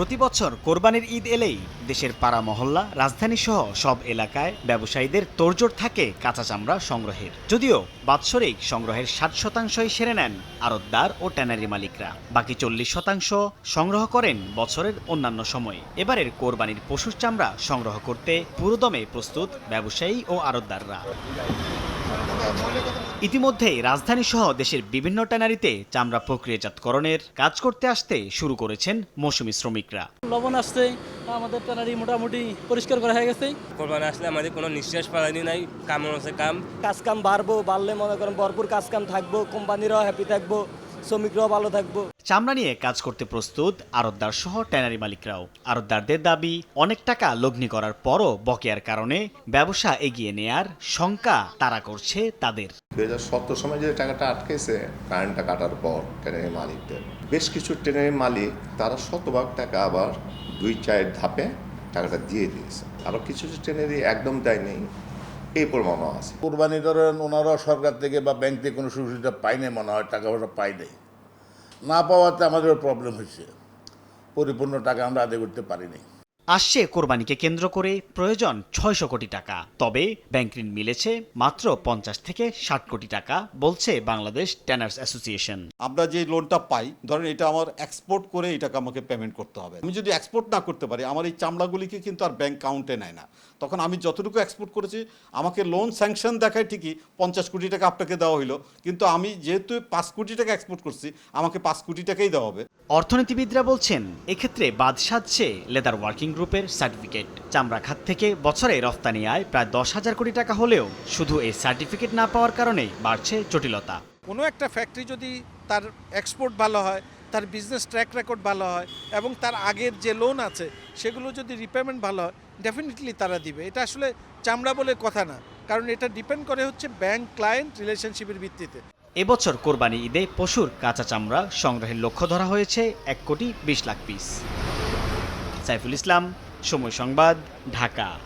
প্রতি বছর কোরবানির ঈদ এলেই দেশের পাড়া মহল্লা, রাজধানী সহ সব এলাকায় ব্যবসায়ীদের তোড়জোড় থাকে কাঁচা চামড়া সংগ্রহের। যদিও বাৎসরিক সংগ্রহের ষাট শতাংশই সেরে নেন আড়তদার ও ট্যানারি মালিকরা। বাকি চল্লিশ শতাংশ সংগ্রহ করেন বছরের অন্যান্য সময়ে। এবারের কোরবানির পশুর চামড়া সংগ্রহ করতে পুরোদমে প্রস্তুত ব্যবসায়ী ও আড়তদাররা। ইতিমধ্যেই রাজধানী সহ দেশের বিভিন্ন ট্যানারিতে চামড়া প্রক্রিয়াজাতকরণের কাজ করতে আসতে শুরু করেছেন মৌসুমী শ্রমিকরা। লবণ আসছে আমাদের ট্যানারি মোটামুটি পরিষ্কার করা হয়ে গেছে। কোরবানি আসলে আমাদের কোনো নিঃশ্বাস পালানি নাই কাম আছে কাম। কাজ কাম বাড়বো বাড়লে মনে করেন ভরপুর কাজ কাম থাকব কোম্পানিরাও হ্যাপি থাকব। শ্রমিকরাও ভালো থাকব। চামড়া নিয়ে কাজ করতে প্রস্তুত আড়তদার সহ ট্যানারি মালিকরাও। আড়তদারদের দাবি অনেক টাকা লগ্নি করার পরও বকেয়ার কারণে ব্যবসা এগিয়ে নেয়ার শঙ্কা তারা করছে তাদের। দু হাজার সতেরো সময় যে টাকাটা আটকেছে কারেন্টটা কাটার পর ট্রেনের মালিকদের। বেশ কিছু ট্রেনের মালিক তারা শতভাগ টাকা আবার দুই চায়ের ধাপে টাকাটা দিয়ে দিয়েছে। কিছু কিছু ট্রেনেরই একদম দেয়নি। এই প্রমাণও আছে। কোরবানি ধরেন ওনারা সরকার থেকে বা ব্যাংক থেকে কোনো সুবিধা পায়নি মনে হয়, টাকা পয়সা পাই নাই। না পাওয়াতে আমাদের প্রবলেম হয়েছে। পরিপূর্ণ টাকা আমরা আদায় করতে পারিনি। আসছে কোরবানিকে কেন্দ্র করে প্রয়োজন ছয়শো কোটি টাকা। তবে ব্যাংক ঋণ মিলেছে মাত্র পঞ্চাশ থেকে ষাট কোটি টাকা, বলছে বাংলাদেশ ট্যানার্স অ্যাসোসিয়েশন। আমরা যে লোনটা পাই, ধরেন এটা আমার এক্সপোর্ট করে এটাকে আমাকে পেমেন্ট করতে হবে। আমি যদি এক্সপোর্ট না করতে পারি, আমার এই চামড়াগুলিকে কিন্তু আর ব্যাংক কাউন্টে নেয় না। তখন আমি যতটুকু এক্সপোর্ট করেছি, আমাকে লোন স্যাংশন দেখায় ঠিকই পঞ্চাশ কোটি টাকা আপনাকে দেওয়া হইল। কিন্তু আমি যেহেতু পাঁচ কোটি টাকা এক্সপোর্ট করছি, আমাকে পাঁচ কোটি টাকাই দেওয়া হবে। অর্থনীতিবিদরা বলছেন, এক্ষেত্রে বাদ সাধছে লেদার ওয়ার্কিং গ্রুপের সার্টিফিকেট। চামড়া খাত থেকে বছরে রফতানি আয় প্রায় দশ হাজার কোটি টাকা হলেও শুধু এই সার্টিফিকেট না পাওয়ার কারণে বাড়ছে জটিলতা। কোনো একটা ফ্যাক্টরি যদি তার এক্সপোর্ট ভালো হয়, তার বিজনেস ট্র্যাক রেকর্ড ভালো হয় এবং তার আগের যে লোন আছে, সেগুলো যদি রিপেমেন্ট ভালো হয় ডেফিনেটলি তারা দিবে। এটা আসলে চামড়া বলে কথা না। কারণ এটা ডিপেন্ড করে হচ্ছে ব্যাংক ক্লায়েন্ট রিলেশনশিপের ভিত্তিতে। এবছর কোরবানি ঈদে পশুর কাঁচা চামড়া সংগ্রহের লক্ষ্য ধরা হয়েছে এক কোটি বিশ লাখ পিস। সাইফুল ইসলাম, সময় সংবাদ, ঢাকা।